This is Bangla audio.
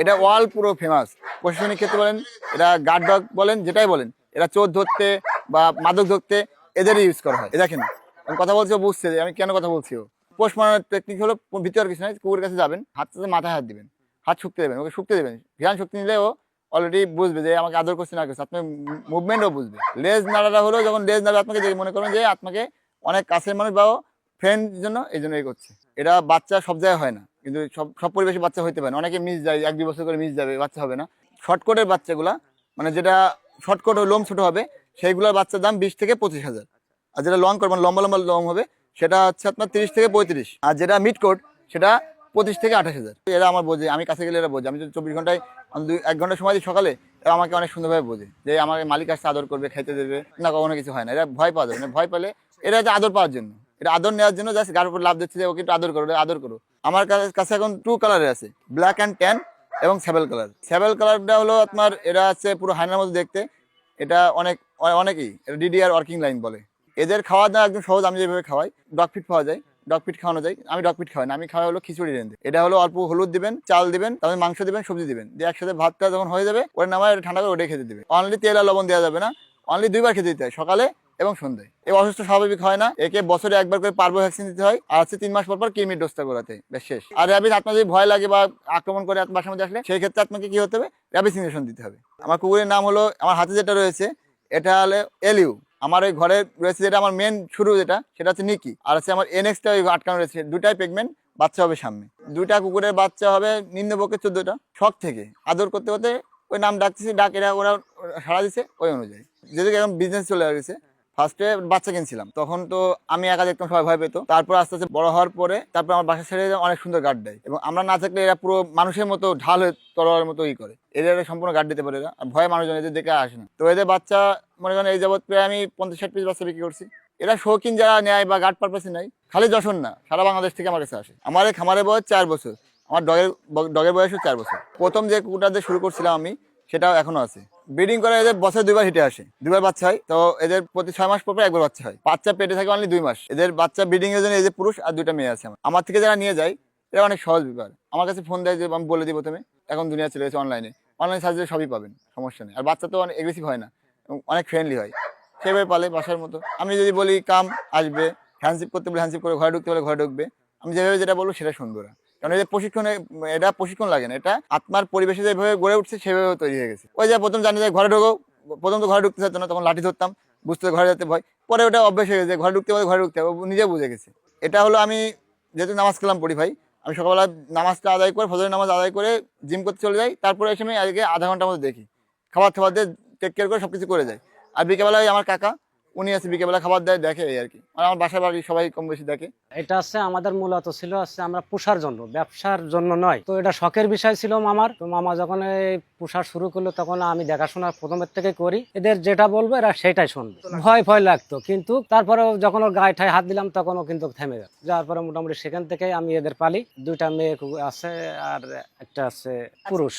এটা ওয়াল পুরো ফেমাস প্রশাসনিক ক্ষেত্রে বলেন, এটা গার্ড ডগ বলেন, যেটাই বলেন, এরা চোর ধরতে বা মাদক ধরতে এদেরই ইউজ করা হয়। দেখেন, আমি কথা বলছি বুঝছে যে আমি কেন কথা বলছি ও। পোষ মারানোর টেকনিক হলো, ভিতর কিছু নয় কুকুরের কাছে যাবেন হাতটাতে মাথায় হাত দিবেন, হাত শুকতে দেবেন, ওকে শুকতে দেবেন। ধ্যান শক্তি নিলে ও অলরেডি বুঝবে যে আমাকে আদর করছে না করছে, আপনার মুভমেন্টও বুঝবে। লেজ নাড়াটা হলো যখন লেজ নাড়া আপনাকে মনে করবেন যে আপনাকে অনেক কাছের মানুষ বা ফ্রেন্ড জন্য এই জন্য করছে। এটা বাচ্চা সব জায়গায় হয় না, কিন্তু সব সব পরিবেশে বাচ্চা হইতে পারে অনেকে মিস যায়, এক দুই বছর করে মিস যাবে, বাচ্চা হবে না। শর্টকটের বাচ্চাগুলা মানে যেটা শর্টকট লোম ছোটো হবে, সেইগুলোর বাচ্চার দাম বিশ থেকে পঁচিশ হাজার। আর যেটা লং করবেন লম্বা লম্বা লং হবে, সেটা হচ্ছে আপনার তিরিশ থেকে পঁয়ত্রিশ। আর যেটা মিড কোট সেটা পঁচিশ থেকে আঠাশ হাজার। এরা আমার বোঝে, আমি কাছে গেলে এরা বোঝে। আমি যদি চব্বিশ ঘন্টায় আমি দুই, এক ঘণ্টা সময় দিই সকালে, এরা আমাকে অনেক সুন্দরভাবে বোঝে। যে আমাকে মালিক আসছে, আদর করবে খেতে দেবে, না কখনো কিছু হয় না। এরা ভয় পাওয়া যাবে না ভয় পেলে এরা হচ্ছে আদর পাওয়ার জন্য। এটা আদর নেওয়ার জন্য জাস্ট গার উপর লাভ দিচ্ছে যে, ওকে একটু আদর করো আদর করো। আমার কাছে- এখন টু কালারে আছে ব্ল্যাক অ্যান্ড ট্যান এবং স্যাবেল কালার স্যাবেল কালারটা হলো আপনার এরা আছে পুরো হাইনার মতো দেখতে। এটা অনেক অনেকেই, এটা ডিডিআর ওয়ার্কিং লাইন বলে। এদের খাওয়া দাওয়া একদম সহজ, আমি যেভাবে খাওয়াই ডগ ফিট পাওয়া যায় ডগ ফিট খাওয়ানো যায়, আমি ডগ ফিট খাওয়াই না, আমি খাওয়া হলো খিচুড়ি রেঁধে। এটা হলো অল্প হলুদ দিবেন, চাল দিবেন, তারপরে মাংস দিবেন, সবজি দিবেন। দিয়ে একসাথে ভাতটা যখন হয়ে যাবে, ওর নামায় এটা ঠান্ডা করে ওটাই খেতে দিবে। অনলি তেল আর লবণ দেওয়া যাবে না অনলি দুইবার খেতে দিতে হয়। সকালে এবং সন্ধ্যায় এই অসুস্থ স্বাভাবিক হয় না। একে বছরে একবার করে পার্বো ভ্যাকসিন দিতে হয় আর হচ্ছে তিন মাস পর পর কিমির ডোজটা করাতে বেশ শেষ। আর র্যাবিস আপনার যদি ভয় লাগে বা আক্রমণ করে বাসার মধ্যে আসলে, সেই ক্ষেত্রে আপনাকে কি হতে হবে? র্যাবিস ইঞ্জেকশন দিতে হবে। আমার কুকুরের নাম হলো, আমার হাতে যেটা রয়েছে, এটা হলো এলিউ। আমার ওই ঘরে রয়েছে যেটা, আমার মেন শুরু যেটা, সেটা হচ্ছে নিকি। আর হচ্ছে আমার এনএক্সটা ওই আটকানো রয়েছে দুটাই প্রেগনেন্ট বাচ্চা হবে সামনে। দুইটা কুকুরের বাচ্চা হবে নিম্নপক্ষে চোদ্দটা। শখ থেকে। আদর করতে করতে ওই নাম ডাকতেছি, ডাক এরা, ওরা সাড়া দিচ্ছে ওই অনুযায়ী। যেহেতু এখন বিজনেস চলে গেছে ফার্স্টে বাচ্চা কিনছিলাম। তখন তো আমি একা দেখতাম, সবাই ভয় পেতো। তারপর আস্তে আস্তে বড় হওয়ার পরে তারপর আমার বাসা ছেড়ে অনেক সুন্দর গার্ড দেয় এবং আমরা না থাকলে এরা পুরো মানুষের মতো ঢাল হয়ে তলোয়ারের মতো ই করে। এদের সম্পূর্ণ গার্ড দিতে পারে এরা। আর ভয়ে মানুষজন এদের দেখে আসে না। তো এদের বাচ্চা, মনে করেন এই যাবৎ প্রায় আমি পঞ্চাশ ষাট পিস বাচ্চা বিক্রি করছি। এরা শৌখিন যারা নেয় বা গার্ড পারপাসে নেয়, খালি যশোর না, সারা বাংলাদেশ থেকে আমার কাছে আসে। আমার এই খামারের বয়স চার বছর। আমার ডগের ডগের বয়সও চার বছর। প্রথম যে কুকুরটা দিয়ে শুরু করছিলাম আমি, সেটাও এখনও আছে। ব্রিডিং করে এদের বছরে দুইবার হিটে আসে। দুইবার বাচ্চা হয়, তো এদের প্রতি ছয় মাস পর একবার বাচ্চা হয়। বাচ্চা পেটে থাকে অনলি দুই মাস। এদের বাচ্চা ব্রিডিং এর জন্য এদের পুরুষ আর দুইটা মেয়ে আছে আমার। আমার থেকে যারা নিয়ে যায় এটা অনেক সহজ ব্যাপার। আমার কাছে ফোন দেয় যে, আমি বলে দিই প্রথমে এখন দুনিয়া চলে গেছে অনলাইনে অনলাইন সার্চ সবই পাবেন, সমস্যা নেই। আর বাচ্চা তো অনেক এগ্রেসিভ হয় না। অনেক ফ্রেন্ডলি হয়। সেভাবে পালে বাসার মতো। আমি যদি বলি, কাম, আসবে। হ্যান্ডশিপ করতে বলে হ্যান্ডশিপ করে ঘরে ঢুকতে বলে ঘরে ঢুকবে। আমি যেভাবে যেটা বলব সেটা শুনব না কারণ এদের প্রশিক্ষণে, এটা প্রশিক্ষণ লাগে না, এটা আত্মার পরিবেশে যেভাবে গড়ে উঠছে, সেভাবে তৈরি হয়ে গেছে। ওই যে প্রথম জানি যে ঘরে ঢোকো, প্রথম তো ঘরে ঢুকতে চাইতো না, তখন লাঠি ধরতাম, বুঝতে ঘরে যেতে ভয়। পরে ওটা অভ্যেস হয়ে গেছে, ঘরে ঢুকতে বলে ঘরে ঢুকতে হবে নিজে বুঝে গেছে। এটা হলো আমি যেহেতু নামাজ কালাম পড়ি ভাই, আমি সকালবেলা নামাজটা আদায় করে, ফজরের নামাজ আদায় করে জিম করতে চলে যাই, তারপরে এসে আমি আজকে আধা ঘণ্টার মধ্যে দেখি। খাবার খাবার দিয়ে টেক কেয়ার করে সব কিছু করে যাই। আর বিকেলবেলায় আমার কাকা উনি আছে বিকেলবেলা খাবার দেয়, দেখে এই আর কি। আর আমার বাসার বাড়ি সবাই কম বেশি দেখে। এটা হচ্ছে আমাদের মূলত ছিল হচ্ছে আমরা পোষার জন্য, ব্যবসার জন্য নয়। তো এটা শখের বিষয় ছিল মামার। তো মামা যখন এই পোষা শুরু করল, তখন আমি দেখাশোনা প্রথমের থেকে করি। এদের যেটা বলব, এরা সেটাই শুনবে। ভয় ভয় লাগতো, কিন্তু তারপরে যখন ওর গায়ে ঠায় হাত দিলাম তখন ও কিন্তু থেমে গেল। যার পরে মোটামুটি সেখান থেকে আমি এদের পালি। দুইটা মেয়ে আছে, আর একটা আছে পুরুষ।